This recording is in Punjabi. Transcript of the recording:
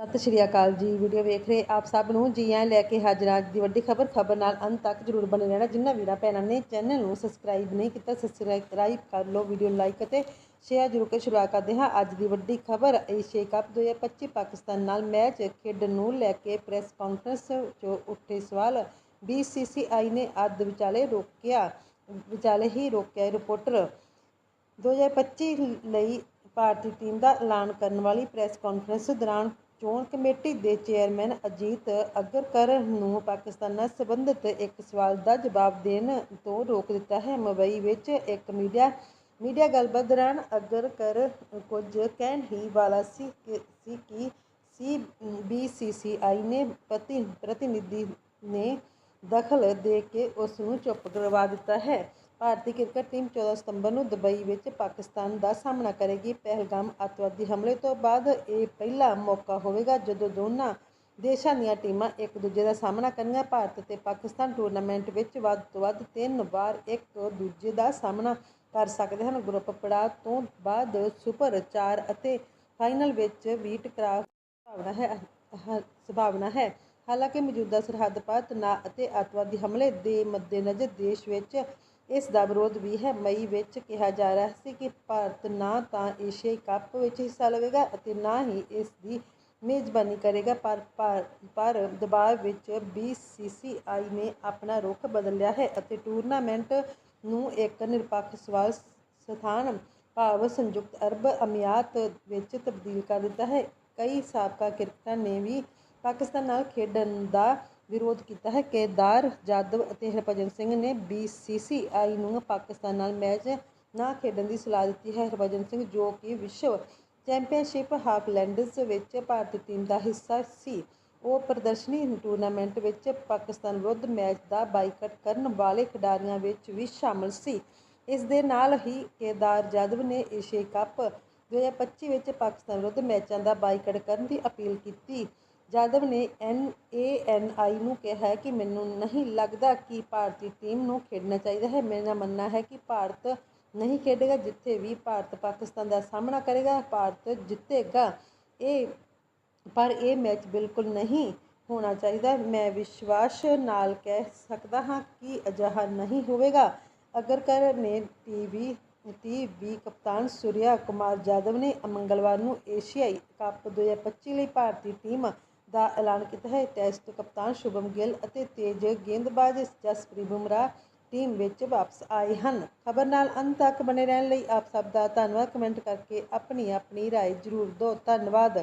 ਸਤਿ ਸ਼੍ਰੀ ਅਕਾਲ ਜੀ। ਵੀਡੀਓ ਵੇਖ ਰਹੇ ਆਪ ਸਭ ਨੂੰ ਜੀ ਆਇਆਂ ਲੈ ਕੇ ਹਾਜ਼ਰ ਅੱਜ ਦੀ ਵੱਡੀ ਖਬਰ ਖਬਰ ਨਾਲ ਅੰਤ ਤੱਕ ਜਰੂਰ ਬਣੇ ਰਹਿਣਾ। ਜਿਨ੍ਹਾਂ ਵੀਰਾਂ ਭੈਣਾਂ ਨੇ ਚੈਨਲ ਨੂੰ ਸਬਸਕ੍ਰਾਈਬ ਨਹੀਂ ਕੀਤਾ ਸਬਸਕ੍ਰਾਈਬ ਕਰ ਲਓ, ਵੀਡੀਓ ਲਾਈਕ ਅਤੇ ਸ਼ੇਅਰ ਜਰੂਰ ਕੇ ਸ਼ੁਰੂਆਤ ਕਰਦੇ ਹਾਂ। ਅੱਜ ਦੀ ਵੱਡੀ ਖਬਰ, ਏਸ਼ੀਆ ਕੱਪ 2025 ਪਾਕਿਸਤਾਨ ਨਾਲ ਮੈਚ ਖੇਡਣ ਨੂੰ ਲੈ ਕੇ ਪ੍ਰੈਸ ਕਾਨਫਰੰਸ 'ਚੋਂ ਉੱਠੇ ਸਵਾਲ BCCI ਨੇ ਅੱਧ ਵਿਚਾਲੇ ਰੋਕਿਆ, ਵਿਚਾਲੇ ਹੀ ਰੋਕਿਆ ਰਿਪੋਰਟਰ 2025 ਲਈ ਭਾਰਤੀ ਟੀਮ ਦਾ ਐਲਾਨ ਕਰਨ ਵਾਲੀ ਪ੍ਰੈਸ ਕਾਨਫਰੰਸ ਦੌਰਾਨ ਚੋਣ ਕਮੇਟੀ ਦੇ ਚੇਅਰਮੈਨ ਅਜੀਤ ਅਗਰਕਰ ਨੂੰ ਪਾਕਿਸਤਾਨ ਨਾਲ ਸੰਬੰਧਿਤ ਇੱਕ ਸਵਾਲ ਦਾ ਜਵਾਬ ਦੇਣ ਤੋਂ ਰੋਕ ਦਿੱਤਾ ਹੈ। ਮੁੰਬਈ ਵਿੱਚ ਇੱਕ ਮੀਡੀਆ ਮੀਡੀਆ ਗੱਲਬਾਤ ਦੌਰਾਨ ਅਗਰਕਰ ਕੁਝ ਕਹਿਣ ਹੀ ਵਾਲਾ ਸੀ ਕਿ ਸੀ ਕਿ ਸੀ BCCI ਨੇ ਪ੍ਰਤੀ, ਪ੍ਰਤੀਨਿਧੀ ਨੇ ਦਖਲ ਦੇ ਕੇ ਉਸ ਨੂੰ ਚੁੱਪ ਕਰਵਾ ਦਿੱਤਾ ਹੈ। ਭਾਰਤੀ ਕ੍ਰਿਕਟ ਟੀਮ 14 ਸਤੰਬਰ ਨੂੰ ਦੁਬਈ ਵਿੱਚ ਪਾਕਿਸਤਾਨ ਦਾ ਸਾਹਮਣਾ ਕਰੇਗੀ। ਪਹਿਲਗਾਮ ਅੱਤਵਾਦੀ ਹਮਲੇ ਤੋਂ ਬਾਅਦ ਇਹ ਪਹਿਲਾ ਮੌਕਾ ਹੋਵੇਗਾ ਜਦੋਂ ਦੋਨਾਂ ਦੇਸ਼ਾਂ ਦੀਆਂ ਟੀਮਾਂ ਇੱਕ ਦੂਜੇ ਦਾ ਸਾਹਮਣਾ ਕਰਨਗੀਆਂ। ਭਾਰਤ ਅਤੇ ਪਾਕਿਸਤਾਨ ਟੂਰਨਾਮੈਂਟ ਵਿੱਚ ਵੱਧ ਤੋਂ ਵੱਧ ਤਿੰਨ ਵਾਰ ਇੱਕ ਦੂਜੇ ਦਾ ਸਾਹਮਣਾ ਕਰ ਸਕਦੇ ਹਨ। ਗਰੁੱਪ ਪੜਾਅ ਤੋਂ ਬਾਅਦ ਸੁਪਰ 4 ਅਤੇ ਫਾਈਨਲ ਵਿੱਚ ਵੀਟ ਟਕਰਾਅ ਸੰਭਾਵਨਾ ਹੈ ਸੰਭਾਵਨਾ ਹੈ। ਹਾਲਾਂਕਿ ਮੌਜੂਦਾ ਸਰਹੱਦ ਪਾਰ ਤਣਾਅ ਅਤੇ ਅੱਤਵਾਦੀ ਹਮਲੇ ਦੇ ਮੱਦੇਨਜ਼ਰ ਦੇਸ਼ ਵਿੱਚ ਇਸ ਦਾ ਵਿਰੋਧ ਵੀ ਹੈ। ਮਈ ਵਿੱਚ ਕਿਹਾ ਜਾ ਰਿਹਾ ਸੀ ਕਿ ਭਾਰਤ ਨਾ ਤਾਂ ਏਸ਼ੀਆਈ ਕੱਪ ਵਿੱਚ ਹਿੱਸਾ ਲਵੇਗਾ ਅਤੇ ਨਾ ਹੀ ਇਸ ਦੀ ਮੇਜ਼ਬਾਨੀ ਕਰੇਗਾ। ਪਰ ਪਰ ਦਬਾਅ ਵਿੱਚ BCCI ਨੇ ਆਪਣਾ ਰੁਖ ਬਦਲ ਲਿਆ ਹੈ ਅਤੇ ਟੂਰਨਾਮੈਂਟ ਨੂੰ ਇੱਕ ਨਿਰਪੱਖ ਸਵਾਲ ਸਥਾਨ ਭਾਵ ਸੰਯੁਕਤ ਅਰਬ ਅਮੀਰਾਤ ਵਿੱਚ ਤਬਦੀਲ ਕਰ ਦਿੱਤਾ ਹੈ। ਕਈ ਸਾਬਕਾ ਕ੍ਰਿਕਟਰਾਂ ਨੇ ਵੀ ਪਾਕਿਸਤਾਨ ਨਾਲ ਖੇਡਣ ਦਾ ਵਿਰੋਧ ਕੀਤਾ ਹੈ। ਕੇਦਾਰ ਜਾਦਵ ਅਤੇ ਹਰਭਜਨ ਸਿੰਘ ਨੇ BCCI ਨੂੰ ਪਾਕਿਸਤਾਨ ਨਾਲ ਮੈਚ ਨਾ ਖੇਡਣ ਦੀ ਸਲਾਹ ਦਿੱਤੀ ਹੈ। ਹਰਭਜਨ ਸਿੰਘ ਜੋ ਕਿ ਵਿਸ਼ਵ ਚੈਂਪੀਅਨਸ਼ਿਪ ਹਾਕਲੈਂਡਸ ਵਿੱਚ ਭਾਰਤੀ ਟੀਮ ਦਾ ਹਿੱਸਾ ਸੀ, ਉਹ ਪ੍ਰਦਰਸ਼ਨੀ ਟੂਰਨਾਮੈਂਟ ਵਿੱਚ ਪਾਕਿਸਤਾਨ ਵਿਰੁੱਧ ਮੈਚ ਦਾ ਬਾਈਕਾਟ ਕਰਨ ਵਾਲੇ ਖਿਡਾਰੀਆਂ ਵਿੱਚ ਵੀ ਸ਼ਾਮਲ ਸੀ। ਇਸ ਦੇ ਨਾਲ ਹੀ ਕੇਦਾਰ ਜਾਦਵ ਨੇ ਏਸ਼ੀਆ ਕੱਪ 2025 ਵਿੱਚ ਪਾਕਿਸਤਾਨ ਵਿਰੁੱਧ ਮੈਚਾਂ ਦਾ ਬਾਈਕਾਟ ਕਰਨ ਦੀ ਅਪੀਲ ਕੀਤੀ। ਜਾਦਵ ਨੇ ਐਨ ਏ ਐਨ ਆਈ ਨੂੰ ਕਿਹਾ ਕਿ ਮੈਨੂੰ ਨਹੀਂ ਲੱਗਦਾ ਕਿ ਭਾਰਤੀ ਟੀਮ ਨੂੰ ਖੇਡਣਾ ਚਾਹੀਦਾ ਹੈ। ਮੇਰਾ ਮੰਨਣਾ ਹੈ ਕਿ ਭਾਰਤ ਨਹੀਂ ਖੇਡੇਗਾ ਜਿੱਥੇ ਵੀ ਭਾਰਤ ਪਾਕਿਸਤਾਨ ਦਾ ਸਾਹਮਣਾ ਕਰੇਗਾ, ਭਾਰਤ ਜਿੱਤੇਗਾ। ਇਹ, ਪਰ ਇਹ ਮੈਚ ਬਿਲਕੁਲ ਨਹੀਂ ਹੋਣਾ ਚਾਹੀਦਾ। ਮੈਂ ਵਿਸ਼ਵਾਸ ਨਾਲ ਕਹਿ ਸਕਦਾ ਹਾਂ ਕਿ ਅਜਿਹਾ ਨਹੀਂ ਹੋਵੇਗਾ। ਅਗਰਕਰ ਨੇ ਟੀਵੀ ਟੀਵੀ ਕਪਤਾਨ ਸੂਰਿਆ ਕੁਮਾਰ ਜਾਦਵ ਨੇ ਮੰਗਲਵਾਰ ਨੂੰ ਏਸ਼ੀਆਈ ਕੱਪ 2025 ਲਈ ਭਾਰਤੀ ਟੀਮ ਦਾ ਐਲਾਨ ਕੀਤਾ ਹੈ ਟੈਸਟ ਕਪਤਾਨ ਸ਼ੁਭਮ ਗਿੱਲ ਅਤੇ ਤੇਜ਼ ਗੇਂਦਬਾਜ਼ ਜਸਪ੍ਰੀਤ ਬੁਮਰਾਹ ਟੀਮ ਵਿੱਚ ਵਾਪਸ ਆਏ ਹਨ ਖਬਰ ਨਾਲ ਅੰਤ ਤੱਕ ਬਣੇ ਰਹਿਣ ਲਈ ਆਪ ਸਭ ਦਾ ਧੰਨਵਾਦ ਕਮੈਂਟ ਕਰਕੇ ਆਪਣੀ ਆਪਣੀ رائے ਜ਼ਰੂਰ ਦਿਓ ਧੰਨਵਾਦ